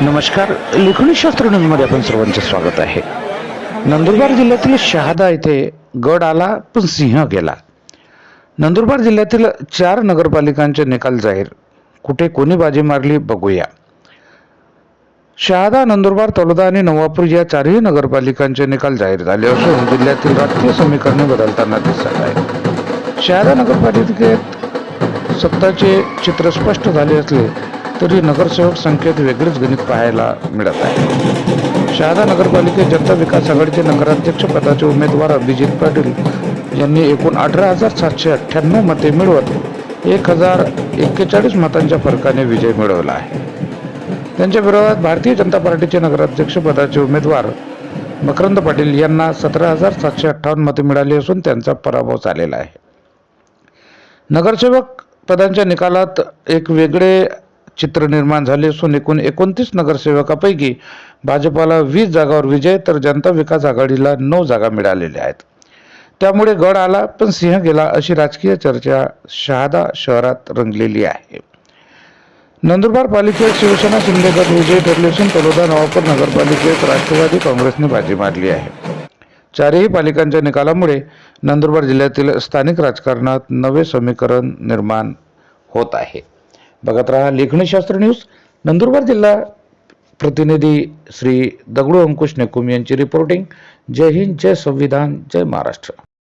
नमस्कार. लेखनीशास्त्र न्यूजमध्ये आपण सर्वांचे स्वागत आहे. नंदुरबार जिल्ह्यातील शहादा येथे गड आला पण सिंह गेला. नंदुरबार जिल्ह्यातील चार नगरपालिकांचे निकाल जाहीर. कुठे कोणी बाजी मारली बघूया. शहादा नंदुरबार तलोदा आणि नवापूर या चारही नगरपालिकांचे निकाल जाहीर झाले असून जिल्ह्यातील राजकीय समीकरणे बदलताना दिसत आहे शहादा नगरपालिकेत सत्ताचे चित्र स्पष्ट झाले असले तरी नगरसेवक संख्येत वेगळेच गणित पाहायला मिळत आहे. शहादा नगरपालिकेत जनता विकास आघाडीचे नगराध्यक्ष पदाचे उमेदवार अभिजित पाटील यांनी एकूण अठरा हजार सातशे अठ्ठ्याण्णव मते मिळवत एक हजार एक्केचाळीस मतांच्या फरकाने विजय मिळवला आहे. त्यांच्या विरोधात भारतीय जनता पार्टीचे नगराध्यक्ष पदाचे उमेदवार मकरंद पाटील यांना सतरा हजार सातशे अठ्ठावन्न मते मिळाली असून त्यांचा पराभव झालेला आहे. नगरसेवक पदांच्या निकालात एक वेगळे चित्र निर्माण झाले असून एकूण एकोणतीस नगरसेवकापैकी भाजपाला वीस जागावर विजय तर जनता विकास आघाडीला नऊ जागा मिळालेल्या आहेत. त्यामुळे गड आला पण सिंह गेला अशी राजकीय चर्चा शहादा शहरात रंगलेली आहे. नंदुरबार पालिकेत शिवसेना शिंदे गट विजयी ठरले असून तलोदा नवापूर नगरपालिकेत राष्ट्रवादी काँग्रेसने बाजी मारली आहे. चारही पालिकांच्या निकालामुळे नंदुरबार जिल्ह्यातील स्थानिक राजकारणात नवे समीकरण निर्माण होत आहे. बघत राहा. लेखणीशास्त्र न्यूज नंदुरबार जिल्हा प्रतिनिधी श्री दगडू अंकुश नेकुम यांची रिपोर्टिंग जय हिंद जय संविधान जय महाराष्ट्र.